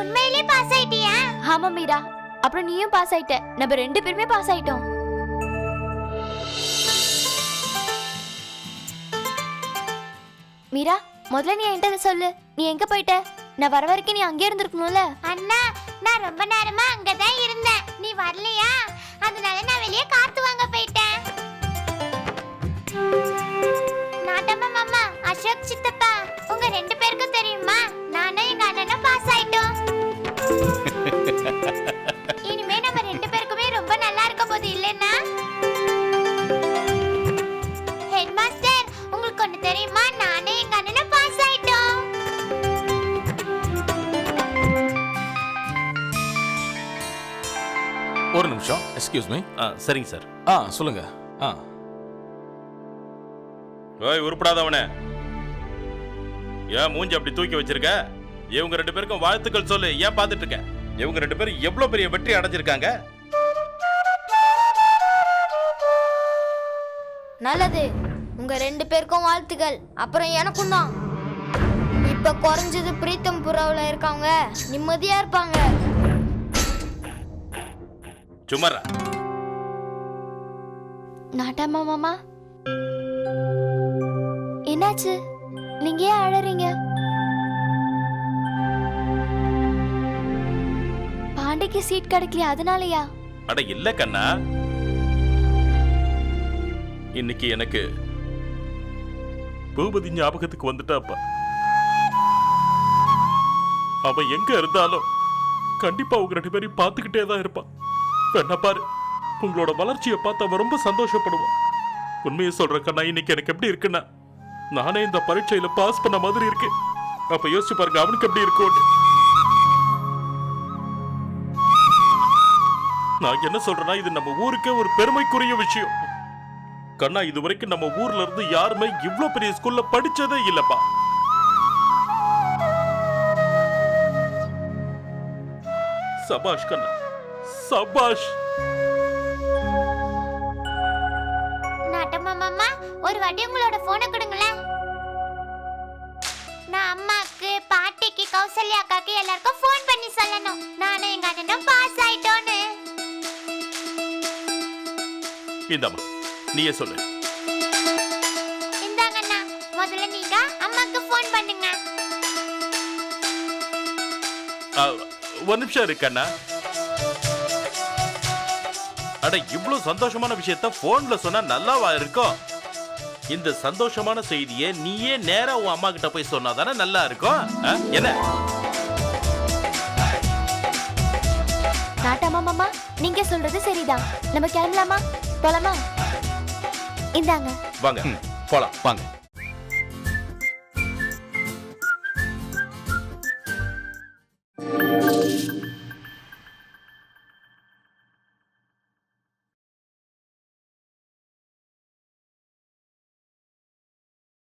உண்மையிலே பாஸ் ஆயிட்டியா? ஆமா மீரா. அப்புறம் நீயும் பாஸ் ஆயிட்ட. நம்ம ரெண்டு பேருமே பாஸ் ஆயிட்டோம். மீரா முதல்ல நீ என்கிட்ட சொல்லு. நீ எங்க போயிட்ட? நான் வர வரைக்கும் நீ அங்கே இருந்திருக்கணும்ல? அண்ணா நான் ரொம்ப நேரமா அங்கதான் இருந்தேன். நீ வரலையா? அதனால நான் வெளியே காத்து வாங்க ஒரு நிமிஷம். எக்ஸ்கியூஸ் மீ ஆ சரிங்க சார். ஆ சொல்லுங்க. ஆ. ஓய் உருப்படாதவனே ஏன் மூஞ்சி அப்படி தூக்கி வச்சிருக்க? இவங்க ரெண்டு பேருக்கும் வாழ்த்துக்கள் சொல்லு. ஏன் பார்த்துட்டு இருக்க இவங்க ரெண்டு பேரும் எவ்வளவு பெரிய வெற்றி அடைஞ்சிருக்காங்க? நல்லது. உங்க ரெண்டு பேருக்கும் வாழ்த்துக்கள். அப்புறம் எனக்கும் தான். இப்ப குறைஞ்சது பிரீத்தம் புறாவுல இருக்காங்க. நிம்மதியா இருப்பாங்க. சும்மாரா நாட்டாமா மாமா? என்னாச்சு? நீங்க ஏன் அழறீங்க? பாண்டிக்கு சீட் கிடைக்கலையா? அதனாலயா? அட இல்ல கண்ணா. இன்னைக்கு எனக்கு பூபதி ஞாபகத்துக்கு வந்துட்டாப்பா. அவன் எங்க இருந்தாலும் கண்டிப்பா உங்க ரெண்டு பேரையும் பார்த்துக்கிட்டே தான் இருப்பான் வேணா பாரு. உங்களோட வளர்ச்சியை பார்த்து அவன் ரொம்ப சந்தோஷப்படுவான். உண்மையை சொல்ற கண்ணா இன்னைக்கு எனக்கு எப்படி இருக்குன்னா நானே இந்த பரீட்சையில பாஸ் பண்ண மாதிரி இருக்கு. அப்ப யோசிச்சு பாருங்க அவனுக்கு எப்படி இருக்கும்னு நான் என்ன சொல்றேன்னா இது நம்ம ஊருக்கே ஒரு பெருமைக்குரிய விஷயம். கண்ணா இது வரைக்கும் நம்ம ஊர்ல இருந்து யாருமே இவ்வளவு பெரிய ஸ்கூல்ல படிச்சதே இல்லப்பா. சபாஷ் கண்ணா சபாஷ். நாட்டம்மா மாமா ஒரு வாட்டி உங்களோட போனை கொடுங்களேன். நான் அம்மாக்கு பாட்டிக்கு கௌசல்யா அக்காக்கு எல்லாருக்கும் ஃபோன் பண்ணி சொல்லணும். நானும் எங்க அண்ணனும் பாஸ் ஆயிட்டோன்னு. இந்தாம்மா நீயே சொல்லு. இந்தாங்க அண்ணா முதல்ல நீங்க அம்மாக்கு ஃபோன் பண்ணுங்க. ஆ, ஒரு நிமிஷம் இருக்கு அண்ணா. அட இவ்வளவு சந்தோஷமான விஷயத்த போன்ல சொன்னா நல்லாவா இருக்கும் இந்த சந்தோஷமான செய்தியை நீயே நேரா உன் அம்மா கிட்ட போய் சொன்னாதானே நல்லா இருக்கும் ஆ? என்ன? நாட்டாமா மாமா நீங்க சொல்றது சரிதான். நம்ம கிளம்பலாமா? போலாமா? இந்தாங்க. வாங்க. போலாம். வாங்க.